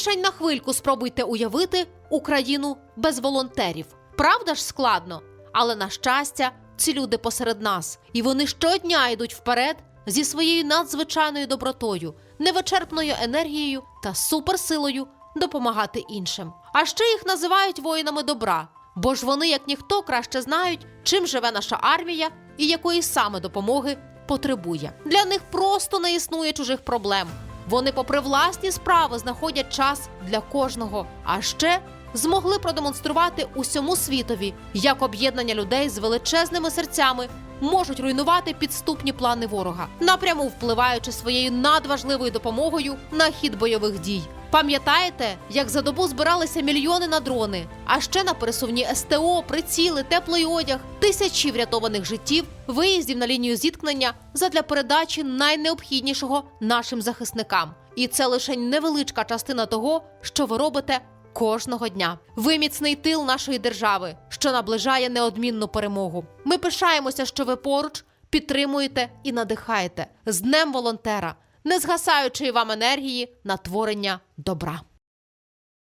лишень на хвильку спробуйте уявити Україну без волонтерів. Правда ж складно? Але на щастя, ці люди посеред нас, і вони щодня йдуть вперед зі своєю надзвичайною добротою, невичерпною енергією та суперсилою допомагати іншим. А ще їх називають воїнами добра, бо ж вони, як ніхто, краще знають, чим живе наша армія і якої саме допомоги потребує. Для них просто не існує чужих проблем. Вони, попри власні справи, знаходять час для кожного, а ще змогли продемонструвати усьому світові, як об'єднання людей з величезними серцями можуть руйнувати підступні плани ворога, напряму впливаючи своєю надважливою допомогою на хід бойових дій. Пам'ятаєте, як за добу збиралися мільйони на дрони, а ще на пересувні СТО, приціли, теплий одяг, тисячі врятованих життів, виїздів на лінію зіткнення задля передачі найнеобхіднішого нашим захисникам. І це лише невеличка частина того, що ви робите кожного дня. Ви міцний тил нашої держави, що наближає неодмінну перемогу. Ми пишаємося, що ви поруч підтримуєте і надихаєте з Днем волонтера, не згасаючої вам енергії на творення добра.